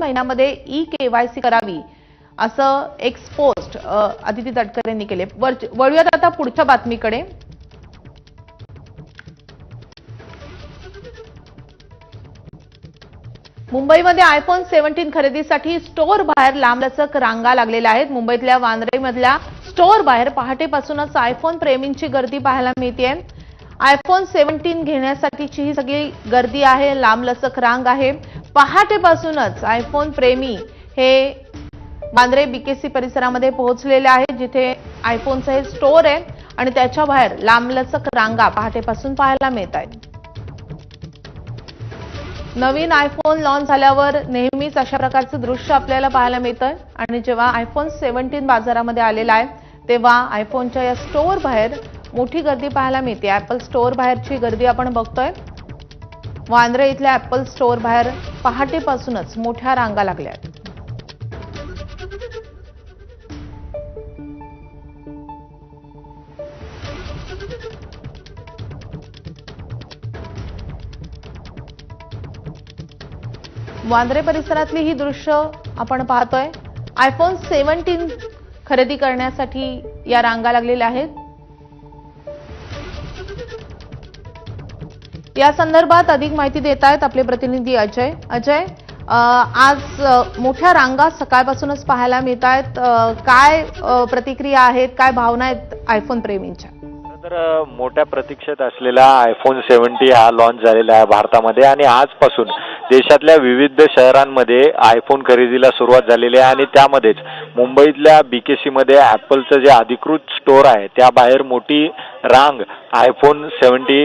महिन्यामध्ये e KYC करावी असं एक्स पोस्ट अदिती तटकरे यांनी केले वळूयात आता पुढच्या बातमीकडे. मुंबईमध्ये आयफोन सेव्हन्टीन खरेदीसाठी स्टोअर बाहेर लांबलचक रांगा लागलेल्या आहेत. मुंबईतल्या वांद्रेमधल्या स्टोअर बाहेर पहाटेपासूनच आयफोन प्रेमींची गर्दी पाहायला मिळते आयफोन सेव्हन्टीन घेण्यासाठीची ही सगळी गर्दी आहे लांबलचक रांग आहे. पहाटेपासूनच आयफोन प्रेमी हे मांद्रे बीकेसी परिसरामध्ये पोहोचलेले आहेत जिथे आयफोनचं हे स्टोअर आहे आणि त्याच्या बाहेर लांबलचक रांगा पहाटेपासून पाहायला मिळत आहेत. नवीन आयफोन लॉन्च झाल्यावर नेहमीच अशा प्रकारचं दृश्य आपल्याला पाहायला मिळतं आणि जेव्हा आयफोन सेव्हन्टीन बाजारामध्ये आलेला आहे तेव्हा आयफोनच्या या स्टोअर बाहेर मोठी गर्दी पाहायला मिळते. ऍपल स्टोअर बाहेरची गर्दी आपण बघतोय. वांद्रे इथल्या ऍपल स्टोअर बाहेर पहाटेपासूनच मोठ्या रांगा लागल्या आहेत. वांद्रे परिसरातली ही दृश्य आपण पाहतोय. आयफोन सेव्हन्टीन खरेदी करण्यासाठी या रांगा लागलेल्या आहेत. या संदर्भात अधिक माहिती देत आहेत आपले प्रतिनिधी अजय. अजय आज मोठ्या रांगा सकाळपासूनच पाहायला मिळत आहेत काय प्रतिक्रिया आहेत? काय भावना आहेत आयफोन प्रेमींच्या? तर मोठ्या प्रतीक्षेत असलेला आयफोन सेव्हन्टी हा लॉन्च झालेला आहे भारतामध्ये आणि आजपासून देशातल्या विविध शहरांमध्ये आयफोन खरेदीला सुरुवात झालेली आहे आणि त्यामध्येच मुंबईतल्या बी के सीमध्ये ॲपलचं जे अधिकृत स्टोअर आहे त्या बाहेर मोठी रांग आयफोन सेवन्टी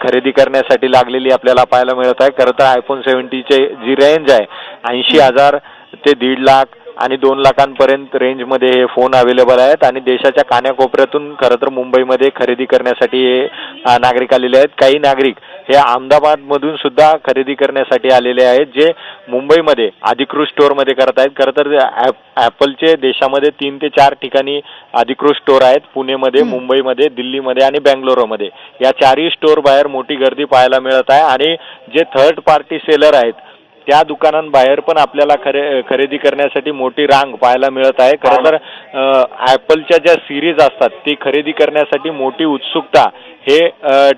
खरेदी करण्यासाठी लागलेली आपल्याला पाहायला मिळत आहे. खरं तर आयफोन सेवन्टीचे जी रेंज आहे ऐंशी हजार ते दीड लाख आणि दोन लाखांपर्यंत रेंजमध्ये हे फोन अवेलेबल आहेत. आणि देशाच्या कान्याकोपऱ्यातून खरं तर मुंबईमध्ये खरेदी करण्यासाठी हे नागरिक आलेले आहेत. काही नागरिक हे अहमदाबादमधून सुद्धा खरेदी करण्यासाठी आलेले आहेत जे मुंबईमध्ये अधिकृत स्टोअरमध्ये करत आहेत खरं तर ॲप- ॲपलचे देशामध्ये तीन ते चार ठिकाणी अधिकृत स्टोअर आहेत. पुणेमध्ये मुंबईमध्ये दिल्लीमध्ये आणि बँगलोरमध्ये. या चारही स्टोअर बाहेर मोठी गर्दी पाहायला मिळत आहे. आणि जे थर्ड पार्टी सेलर आहेत त्या दुकानांबाहेर पण आपल्याला खरे खरेदी करण्यासाठी मोठी रांग पाहायला मिळत आहे. खरं तर ॲपलच्या ज्या सिरीज असतात ती खरेदी करण्यासाठी मोठी उत्सुकता हे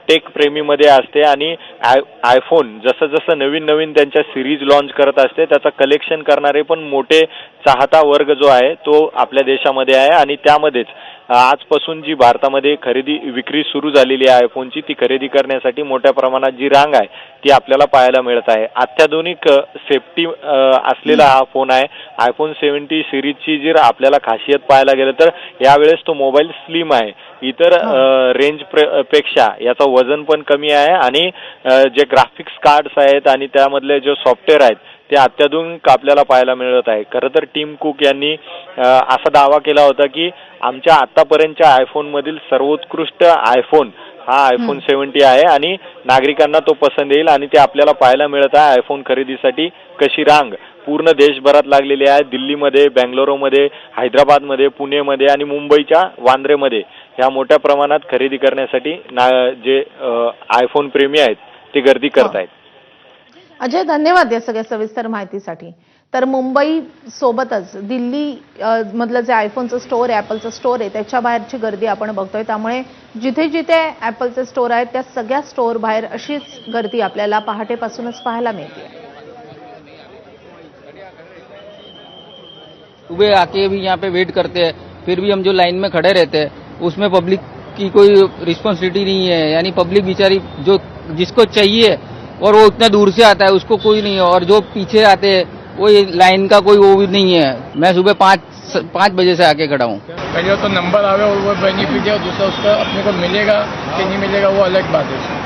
टेक प्रेमीमध्ये असते आणि आय आयफोन जसं जसं नवीन नवीन त्यांच्या सिरीज लॉन्च करत असते त्याचं कलेक्शन करणारे पण मोठे चाहता वर्ग जो आहे तो आपल्या देशामध्ये आहे आणि त्यामध्येच आजपासून जी भारतामध्ये खरेदी विक्री सुरू झालेली आहे आयफोनची ती खरेदी करण्यासाठी मोठ्या प्रमाणात जी रांग आहे ती आपल्याला पाहायला मिळत आहे. अत्याधुनिक सेफ्टी असलेला हा फोन आहे. आयफोन सेव्हन्टी सिरीजची जर आपल्याला खासियत पाहायला गेलं तर यावेळेस तो मोबाईल स्लिम आहे. इतर रेंजपेक्षा याचं वजन पण कमी आहे आणि जे ग्राफिक्स कार्ड्स आहेत आणि त्यामधले जे सॉफ्टवेअर आहेत ते अत्याधुनिक आपल्याला पाहायला मिळत आहे. खरं तर टीम कुक यांनी असा दावा केला होता की आमच्या आतापर्यंतच्या आयफोनमधील सर्वोत्कृष्ट आयफोन हा आयफोन सेव्हन्टी आहे आणि नागरिकांना तो पसंत येईल आणि ते आपल्याला पाहायला मिळत आहे आयफोन खरेदीसाठी कशी रांग. पूर्ण देशभरात लागलेली आहे. दिल्लीमध्ये बँगलोरमध्ये हैदराबादमध्ये पुणेमध्ये आणि मुंबईच्या वांद्रेमध्ये. ह्या मोठ्या प्रमाणात खरेदी करण्यासाठी ना जे आयफोन प्रेमी आहेत ते गर्दी करत आहेत अजय धन्यवाद या सगळ्या सविस्तर माहितीसाठी. तर मुंबई सोबतच दिल्ली मधलं जे आयफोनचं स्टोअर आहे ॲपलचं स्टोअर आहे त्याच्या बाहेरची गर्दी आपण बघतोय. त्यामुळे जिथे जिथे ॲपलचे स्टोअर आहेत त्या सगळ्या स्टोअर बाहेर अशीच गर्दी आपल्याला पहाटेपासूनच पाहायला मिळते. सुबह आके भी यहाँ पे वेट करते हैं फिर भी हम जो लाइन में खड़े रहते हैं उसमें पब्लिक की कोई रिस्पॉन्सिबिलिटी नहीं है यानी पब्लिक बेचारी जो जिसको चाहिए और वो इतना दूर से आता है, उसको कोई नहीं है। और जो पीछे आते हैं, वो लाइन का कोई वो भी नहीं है। मैं सुबह पाँच पाँच बजे से आके खड़ा हूँ। पहले तो नंबर आवे और वो बेनिफिट है, दूसरा उसका अपने को मिलेगा कि नहीं मिलेगा, वो अलग बात है।